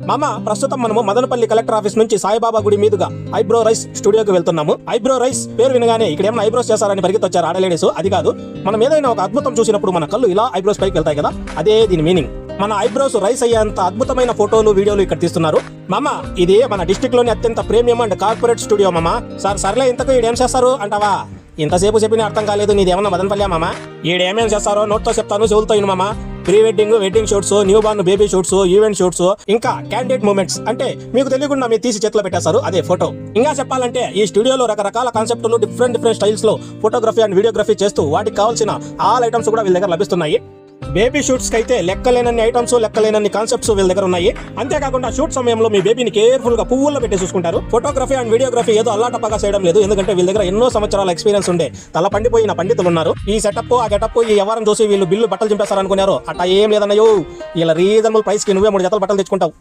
మామ ప్రస్తుతం మనము మదనపల్లి కలెక్టర్ ఆఫీస్ నుంచి సాయిబాబా గుడి మీదుగా ఐబ్రో రైస్ స్టూడియోకి వెళ్తున్నాము. ఐబ్రో రైస్ పేరు వినగానే ఇక్కడ ఏమైనా ఐబ్రోస్ చేస్తారని పరిగెత్తొచ్చారు ఆడలేడీస్ అది కాదు మనం ఏదైనా ఒక అద్భుతం చూసినప్పుడు మన కళ్ళు ఇలా ఐబ్రోస్ పైకి వెళ్తాయి కదా అదే దీని మీనింగ్. మన ఐబ్రోస్ రైస్ అయ్యేంత అద్భుతమైన ఫోటోలు వీడియోలు ఇక్కడ తీస్తున్నారు. మామ ఇది మన డిస్ట్రిక్ట్లోని అత్యంత ప్రీమియం అండ్ కార్పొరేట్ స్టూడియో మామ. సార్ సర్లే ఇంతకు ఈడేం చేస్తారు అంటావా? ఇంతసేపు చెప్పిన అర్థం కాలేదు నీదేమన్నా మదనపల్లి మామ? ఈడేమేం చేస్తారో నోట్తో చెప్తాను చెవులతో మామ. Pre wedding wedding shoots new born baby shoots event shoots ఇంకా క్యాండిడేట్ మూమెంట్స్ అంటే మీకు తెలియకుండా మీరు తీసి చేతిలో పెట్టేశారు అదే ఫోటో. ఇంకా చెప్పాలంటే ఈ స్టూడియోలో రకరకాల కాన్సెప్టులు డిఫరెంట్ డిఫరెంట్ స్టైల్స్లో ఫోటోగ్రఫీ అండ్ వీడియోగ్రఫీ చేస్తూ వాటికి కావాల్సిన ఆల్ ఐటమ్స్ కూడా వీళ్ళ దగ్గర లభిస్తున్నాయి. బేబీ షూట్స్కి అయితే లెక్కలేనన్ని ఐటమ్స్ లెక్కలేనన్ని కాన్సెప్ట్స్ వీళ్ళ దగ్గర ఉన్నాయి. అంతేకాకుండా షూట్ సమయంలో మీ బేబీని కేర్ఫుల్గా పువ్వుల్లో పెట్టి చూసుకుంటారు. ఫోటోగ్రఫీ అండ్ వీడియోగ్రఫీ ఏదో అల్లాటప్పగా చేయడం లేదు. ఎందుకంటే వీళ్ళ దగ్గర ఎన్నో సంవత్సరాల ఎక్స్పీరియన్స్ ఉండే. తల పండిపోయిన పండితులు ఉన్నారు. ఈ సెటప్ ఆ గెటప్ ఈ ఎవరం చూసి వీళ్ళు బిల్లు బట్టలు చింపేస్తారు అనుకున్నారు అట్లా ఏం లేదన్నయ్యో. వీళ్ళ రీజనబుల్ ప్రైస్కి నువ్వే మూడు జతలు బట్టలు తెచ్చుకుంటావు.